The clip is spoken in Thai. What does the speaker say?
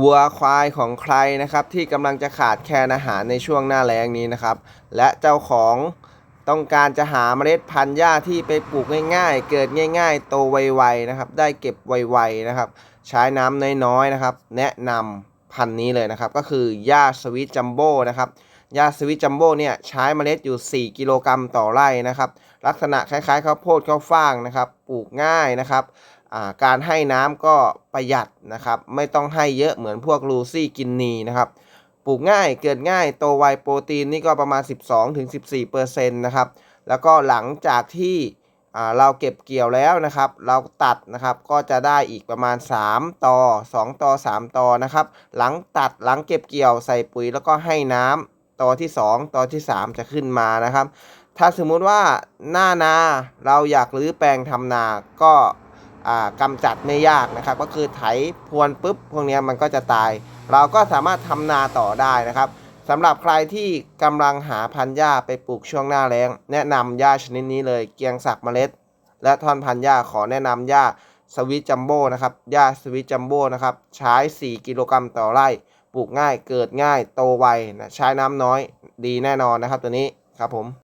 วัวควายของใครนะครับที่กำลังจะขาดแคลนอาหารในช่วงหน้าแล้งนี้นะครับ และเจ้าของต้องการจะหาเมล็ดพันธุ์หญ้าที่ไปปลูกง่ายๆ เกิดง่าย ๆ โตไวๆนะครับ ได้เก็บไวๆนะครับ ใช้น้ำน้อยๆนะครับ แนะนำพันธุ์นี้เลยนะครับ ก็คือหญ้าสวิตจัมโบ้นะครับหญ้าสวิตจัมโบ้เนี่ยใช้เมล็ดอยู่ 4 กิโลกรัมต่อไร่นะครับ ลักษณะคล้ายๆข้าวโพดข้าวฟ่างนะครับ ปลูกง่ายนะครับ การให้น้ำก็ประหยัดนะครับ ไม่ต้องให้เยอะเหมือนพวกลูซี่กินนีนะครับ ปลูกง่ายเกิดง่ายโตไวโปรตีนนี่ก็ประมาณ 12-14%นะครับ แล้วก็หลังจากที่เราเก็บเกี่ยวแล้วนะครับ เราตัดนะครับก็จะได้อีกประมาณ 3ต่อ2ต่อ3ต่อนะครับ หลังตัดหลังเก็บเกี่ยวใส่ปุ๋ยแล้วก็ให้น้ำต่อที่ 2ต่อที่ 3 จะขึ้นมานะครับ ถ้าสมมุติว่าหน้านาเราอยากรื้อแปลงทำนาก็ อ่าจัดไม่ยากนะครับ ก็คือไถพรวนปุ๊บพวกนี้มันก็จะตาย เราก็สามารถทำนาต่อได้นะครับสำหรับใครที่กำลังหาพันธุ์หญ้าไปปลูกช่วงหน้าแล้ง แนะนำหญ้าชนิดนี้เลยเกียงสักเมล็ด และท่อนพันธุ์หญ้าขอแนะนำหญ้าสวิตจัมโบ้นะครับหญ้าสวิตจัมโบ้นะครับใช้ 4 กิโลกรัมต่อไร่ ปลูกง่ายเกิดง่ายโตไวนะใช้น้ำน้อยดีแน่นอนนะครับตัวนี้ครับผม